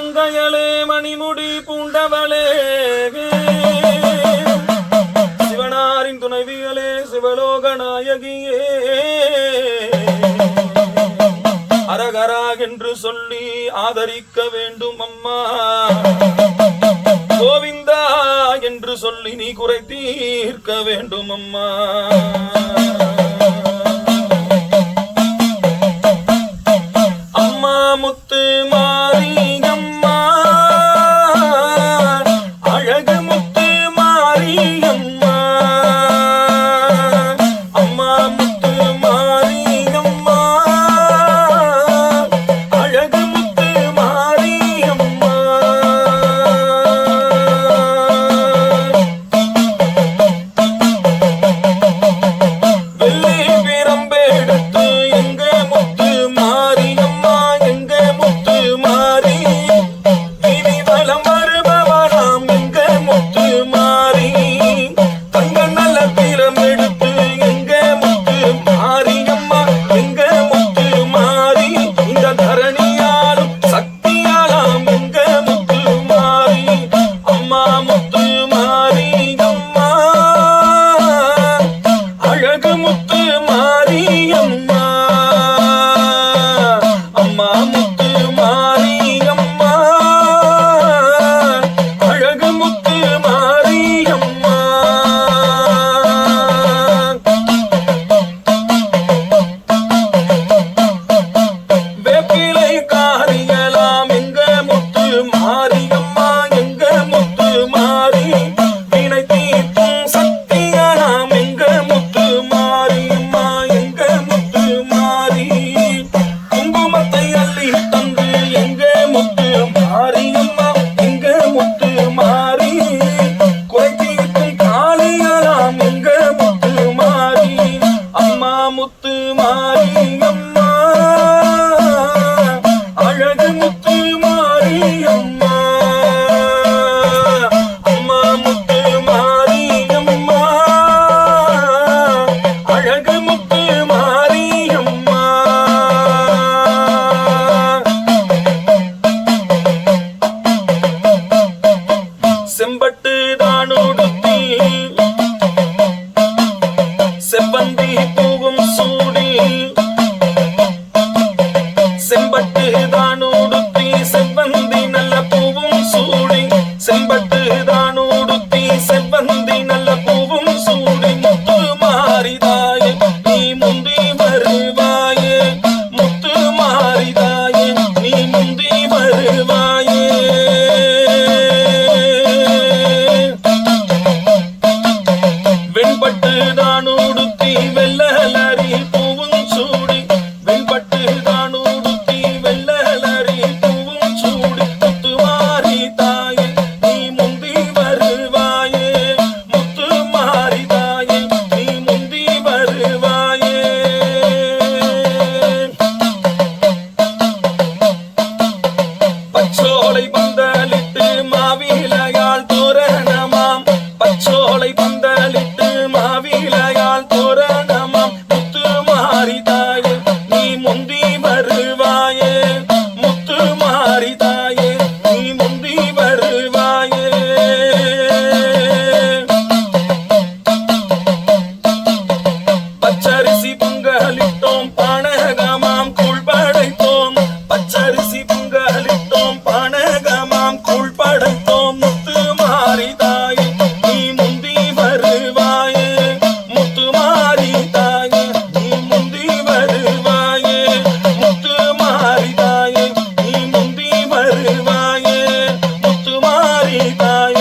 மங்கையலே மணிமுடி பூண்டவளே. சிவனாரின் துணைவிகளே சிவலோக நாயகியே. அரகரா என்று சொல்லி ஆதரிக்க வேண்டும் அம்மா. கோவிந்தா என்று சொல்லி நீ குறை தீர்க்க வேண்டும் அம்மா. முத்து மாறி இதுதானோ bye.